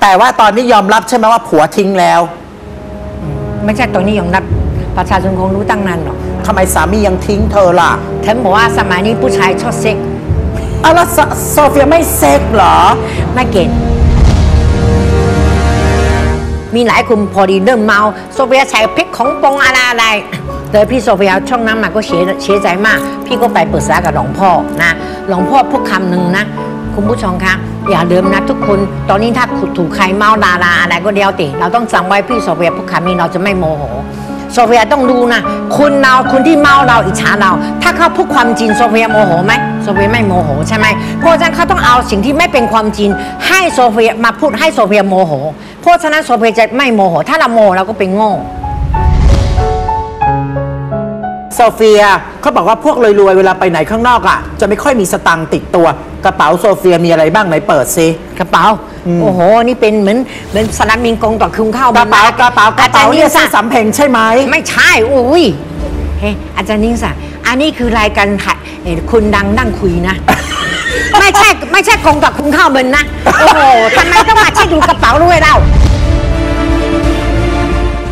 แต่ว่าตอนนี้ยอมรับใช่ไหมว่าผัวทิ้งแล้วไม่ใช่ตัวนี้ยอมรับประชาชนคงรู้ตั้งนานหรอกทำไมสามียังทิ้งเธอล่ะฉันบอกว่าสมัยนี้ผู้ชายชอบเซ็กอ้าวแล้วโซโซเฟียไม่เซ็กเหรอไม่เก่งมีหลายคนพอดีเริ่มเมาโซเฟียใส่พริกของปองอะไรอะไรเลยพี่โซเฟียช่องนั้นมาก็เสียเสียใจมาก พี่ก็ไปปรึกษากับหลวงพ่อนะหลวงพ่อพูดคำหนึ่งนะ คุณผู้ชมคะ อย่าลืมนะทุกคน ตอนนี้ถ้าถูกใครเมาดาราอะไรก็เดียวติ เราต้องจำไว้พี่โซเฟียพูดคำนี้เราจะไม่โมโหโซเฟียต้องดูนะคุณเราคนที่เมาเราอิจฉาเรา ถ้าเขาพูดความจริงโซเฟียโมโหไหมโซเฟียไม่โมโหใช่ไหมเพราะฉะนั้นเขาต้องเอาสิ่งที่ไม่เป็นความจริงให้โซเฟียมาพูดให้โซเฟียโมโหเพราะฉะนั้นโซเฟียจะไม่โมโห ถ้าเราโมโหเราก็เป็นโง่ โซเฟียเขาบอกว่าพวกรวยๆ เวลาไปไหนข้างนอกอะ จะไม่ค่อยมีสตังค์ติดตัว กระเป๋าโซเฟียมีอะไรบ้างไหนเปิดซิ กระเป๋า โอ้โห นี่เป็นเหมือนเหมือนสนามบินกงต่อคืนเข้ากระเป๋ากระเป๋ากระเป๋าอาจารย์เนี่นิยสซื้อสัสำเพ็งใช่ไหม ไม่ใช่ อุ้ยเฮ้อาจารย์นิสสัอันนี้คือรายการถ่ายเอ่อคุณดังนั่งคุยนะ ไม่ใช่ไม่ใช่กงต่อคืนเข้าเบินนะ โอ้โหทำไมต้องมาเช็คดูกระเป๋าด้วยเล่า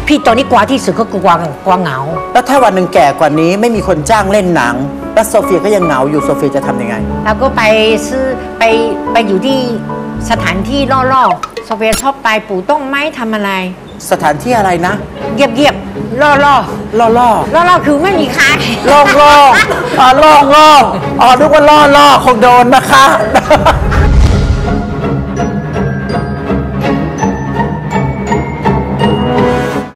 พี่ตอนนี้กลัวที่สุดก็กลัวกลัวเหงา แล้วถ้าวันหนึ่งแก่กว่านี้ไม่มีคนจ้างเล่นหนัง แล้วโซเฟียก็ยังเหงาอยู่โซเฟียจะทำยังไง เราก็ไปซื้อไปไปอยู่ที่สถานที่ล่อๆโซเฟียชอบไปปลูกต้นไม้ทำอะไร สถานที่อะไรนะเงียบๆล่อๆล่อล่อล่อๆคือไม่มีใครโล่งโล่งอ๋อโล่งโล่งอ๋อนึกว่าล่อล่อคงโดนนะคะ